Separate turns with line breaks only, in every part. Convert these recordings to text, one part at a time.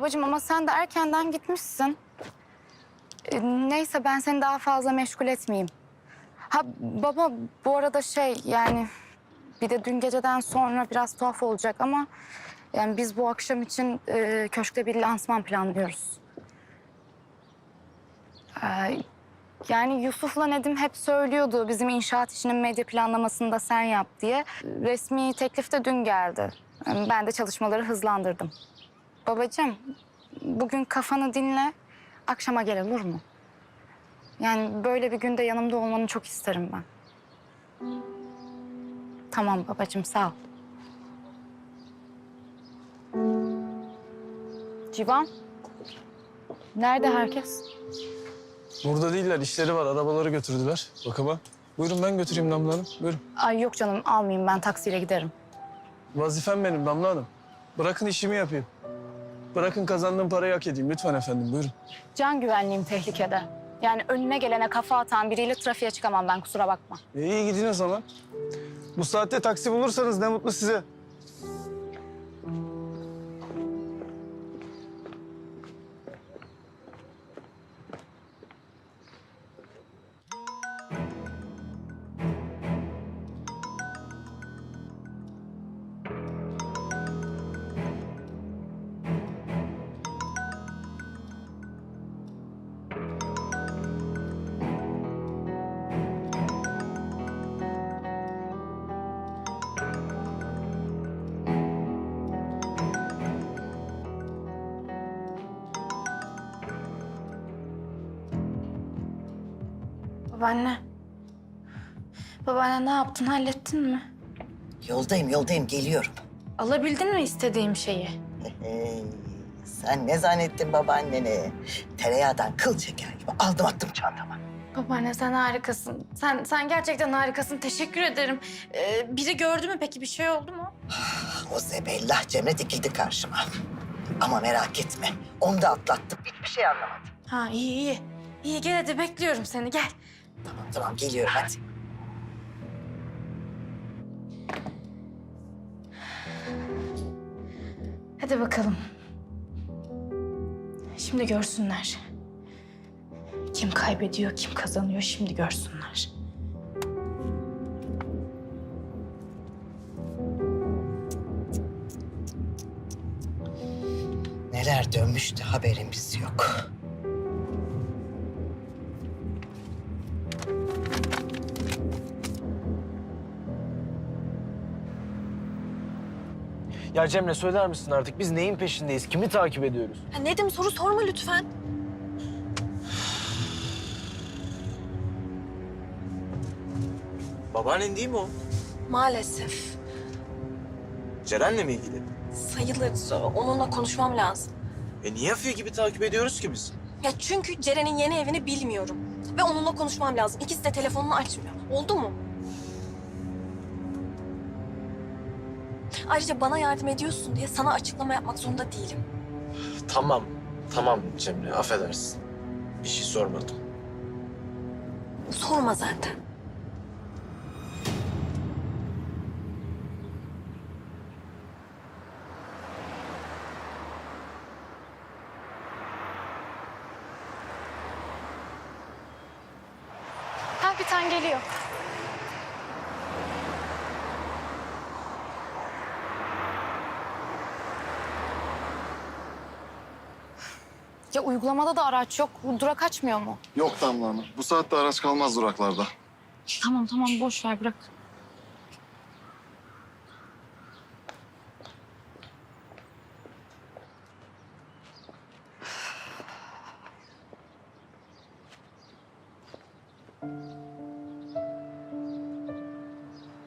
Babacığım ama sen de erkenden gitmişsin. Ee, neyse ben seni daha fazla meşgul etmeyeyim. Ha baba bu arada şey yani bir de dün geceden sonra biraz tuhaf olacak ama yani biz bu akşam için e, köşkte bir lansman planlıyoruz. Ee, yani Yusuf'la Nedim hep söylüyordu bizim inşaat işinin medya planlamasını da sen yap diye. Resmi teklif de dün geldi. Yani Ben de çalışmaları hızlandırdım. Babacığım, bugün kafanı dinle, akşama gel olur mu? Yani böyle bir günde yanımda olmanı çok isterim ben. Tamam babacığım, sağ ol. Civan, nerede herkes?
Burada değiller, işleri var. Arabaları götürdüler bakıma. Buyurun ben götüreyim Damla Hanım. Buyurun.
Ay yok canım, almayayım ben taksiyle giderim.
Vazifem benim Damla Hanım. Bırakın işimi yapayım. Bırakın kazandığım parayı hak edeyim. Lütfen efendim buyurun.
Can güvenliğim tehlikede. Yani önüne gelene kafa atan biriyle trafiğe çıkamam ben, kusura bakma.
E, iyi gidin o zaman. Bu saatte taksi bulursanız ne mutlu size.
Babaanne. Babaanne ne yaptın, hallettin mi?
Yoldayım, yoldayım. Geliyorum.
Alabildin mi istediğim şeyi?
Sen ne zannettin babaanneni? Tereyağdan kıl çeker gibi aldım attım çantama.
Babaanne sen harikasın. Sen sen gerçekten harikasın. Teşekkür ederim. Ee, biri gördü mü peki? Bir şey oldu mu?
O zebellah Cemre dikildi karşıma. Ama merak etme. Onu da atlattım. Hiçbir şey anlamadım.
Ha iyi iyi. İyi gel hadi bekliyorum seni gel.
Tamam tamam geliyorum hadi.
Hadi bakalım. Şimdi görsünler. Kim kaybediyor, kim kazanıyor şimdi görsünler.
Neler dönmüştü haberimiz yok.
Ya Cemre söyler misin artık biz neyin peşindeyiz? Kimi takip ediyoruz?
Ya Nedim soru sorma lütfen.
Babaannen değil mi o?
Maalesef.
Ceren'le mi ilgili?
Sayılır. Onunla konuşmam lazım.
E niye Afiye gibi takip ediyoruz ki biz?
Ya çünkü Ceren'in yeni evini bilmiyorum. Ve onunla konuşmam lazım. İkisi de telefonunu açmıyor. Oldu mu? Ayrıca bana yardım ediyorsun diye sana açıklama yapmak zorunda değilim.
Tamam, tamam Cemre affedersin. Bir şey sormadım.
Sorma zaten.
Ha bir tane geliyor. Ya uygulamada da araç yok. Durak açmıyor mu?
Yok Damla Hanım. Bu saatte araç kalmaz duraklarda.
Tamam tamam boş ver bırak.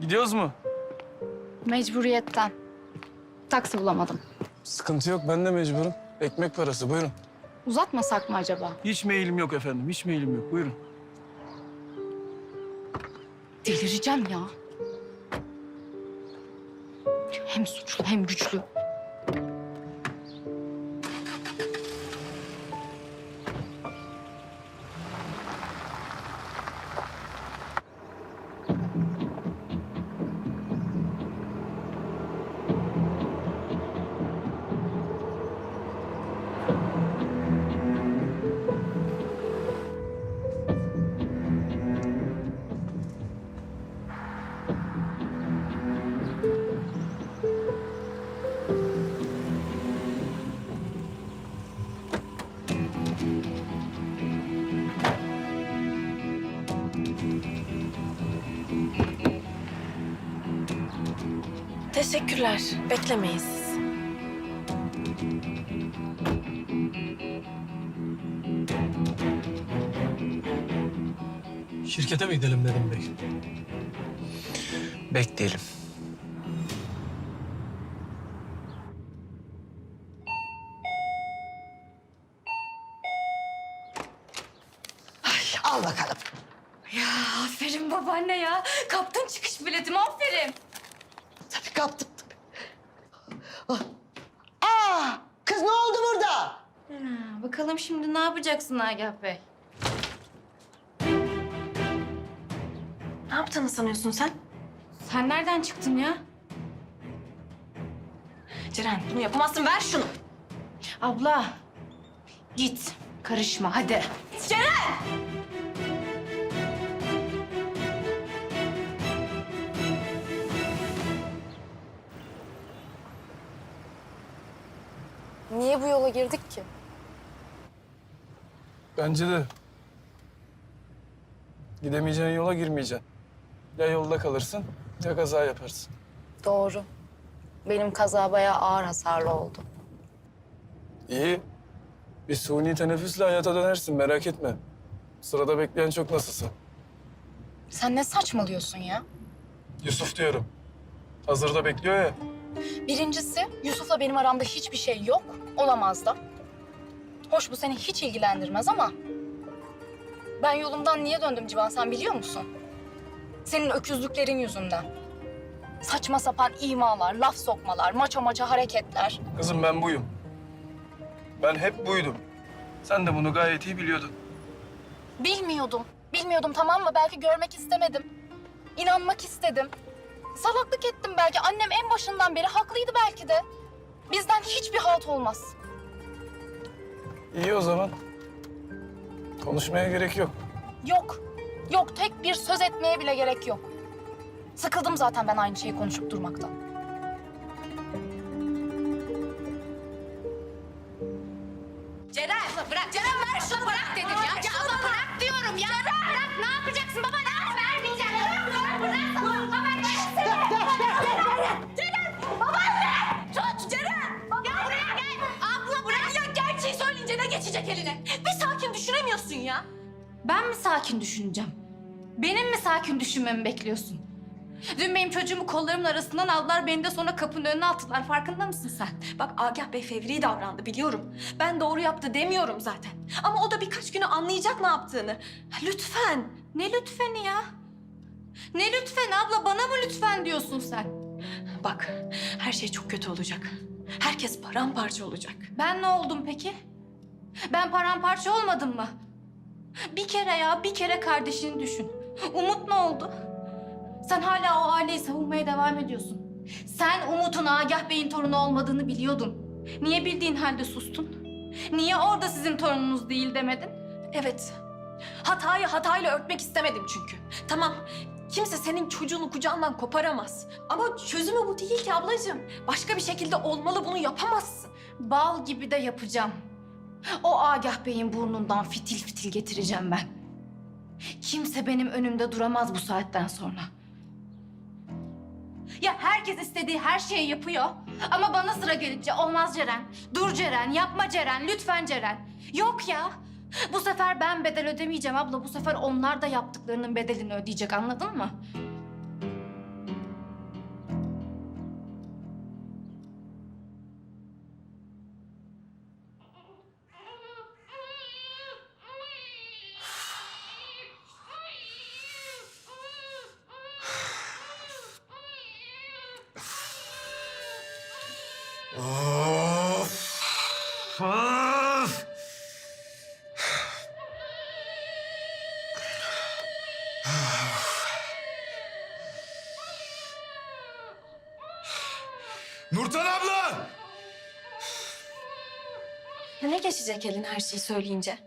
Gidiyoruz mu?
Mecburiyetten. Taksi bulamadım.
Sıkıntı yok. Ben de mecburum. Ekmek parası. Buyurun.
Uzatmasak mı acaba?
Hiç mailim yok efendim. Hiç mailim yok. Buyurun.
Delireceğim ya. Hem suçlu hem güçlü.
Teşekkürler. Beklemeyiz.
Şirkete mi gidelim dedim bey.
Bekleyelim.
Al bakalım.
Aferin babaanne ya. Kaptın çıkış biletimi aferin.
Tabii kaptım tabii. Ah. Aa, kız ne oldu burada?
bakalım şimdi ne yapacaksın Agah Bey?
Ne yaptığını sanıyorsun sen?
Sen nereden çıktın ya?
Ceren bunu yapamazsın. Ver şunu.
Abla git karışma hadi. Niye bu yola girdik ki?
Bence de. Gidemeyeceğin yola girmeyeceksin. Ya yolda kalırsın ya kaza yaparsın.
Doğru. Benim kaza bayağı ağır hasarlı oldu.
İyi. Bir suni teneffüsle hayata dönersin merak etme. Sırada bekleyen çok nasılsa.
Sen ne saçmalıyorsun ya?
Yusuf diyorum. Hazırda bekliyor ya.
Birincisi Yusuf'la benim aramda hiçbir şey yok. Olamaz da. Hoş bu seni hiç ilgilendirmez ama... Ben yolumdan niye döndüm Civan sen biliyor musun? Senin öküzlüklerin yüzünden. Saçma sapan imalar, laf sokmalar, maça maça hareketler.
Kızım ben buyum. Ben hep buydum. Sen de bunu gayet iyi biliyordun.
Bilmiyordum. Bilmiyordum tamam mı? Belki görmek istemedim. İnanmak istedim. Salaklık ettim belki. Annem en başından beri haklıydı belki de. Bizden hiçbir halt olmaz.
İyi o zaman. Konuşmaya gerek yok.
Yok. Yok tek bir söz etmeye bile gerek yok. Sıkıldım zaten ben aynı şeyi konuşup durmaktan.
Ceren bırak. Ceren ver şunu bırak dedim ya. Ya ama bırak diyorum ya. Ceren bırak. Ne yapacaksın baba? Ne geçecek eline?
Bir sakin düşünemiyorsun ya.
Ben mi sakin düşüneceğim? Benim mi sakin düşünmemi bekliyorsun? Dün benim çocuğumu kollarımın arasından aldılar, beni de sonra kapının önüne attılar. Farkında mısın sen?
Bak Agah Bey fevri davrandı biliyorum. Ben doğru yaptı demiyorum zaten. Ama o da birkaç günü anlayacak ne yaptığını. Lütfen.
Ne lütfeni ya? Ne lütfen abla? Bana mı lütfen diyorsun sen?
Bak her şey çok kötü olacak. Herkes paramparça olacak.
Ben ne oldum peki? Ben paramparça olmadım mı? Bir kere ya, bir kere kardeşini düşün. Umut ne oldu? Sen hala o aileyi savunmaya devam ediyorsun. Sen Umut'un Agah Bey'in torunu olmadığını biliyordun. Niye bildiğin halde sustun? Niye orada sizin torununuz değil demedin?
Evet. Hatayı hatayla örtmek istemedim çünkü. Tamam. Kimse senin çocuğunu kucağından koparamaz. Ama çözümü bu değil ki ablacığım. Başka bir şekilde olmalı bunu yapamazsın.
Bal gibi de yapacağım. O Agah Bey'in burnundan fitil fitil getireceğim ben. Kimse benim önümde duramaz bu saatten sonra. Ya herkes istediği her şeyi yapıyor. Ama bana sıra gelince olmaz Ceren. Dur Ceren, yapma Ceren, lütfen Ceren. Yok ya. Bu sefer ben bedel ödemeyeceğim abla. Bu sefer onlar da yaptıklarının bedelini ödeyecek anladın mı?
Nurten abla!
Ne geçecek elin her şeyi söyleyince?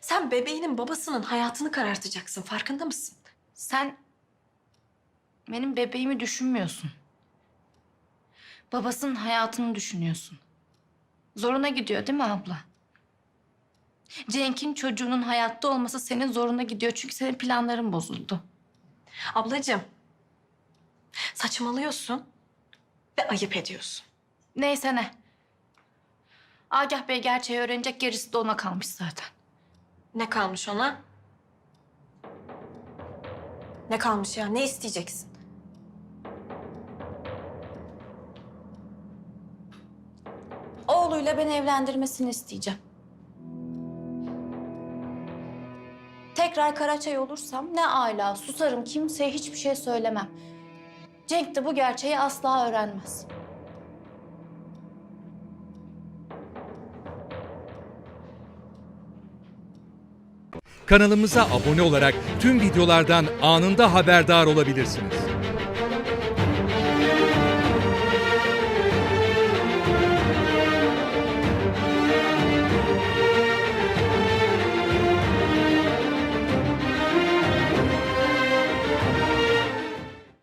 Sen bebeğinin babasının hayatını karartacaksın. Farkında mısın?
Sen benim bebeğimi düşünmüyorsun. Babasının hayatını düşünüyorsun. Zoruna gidiyor değil mi abla? Cenk'in çocuğunun hayatta olması senin zoruna gidiyor çünkü senin planların bozuldu.
Ablacığım. Saçmalıyorsun. Ve ayıp ediyorsun.
Neyse ne. Agah Bey gerçeği öğrenecek gerisi de ona kalmış zaten.
Ne kalmış ona? Ne kalmış ya? Ne isteyeceksin?
Oğluyla beni evlendirmesini isteyeceğim. Tekrar Karaçay olursam ne ala susarım kimseye hiçbir şey söylemem. Cenk de bu gerçeği asla öğrenmez.
Kanalımıza abone olarak tüm videolardan anında haberdar olabilirsiniz.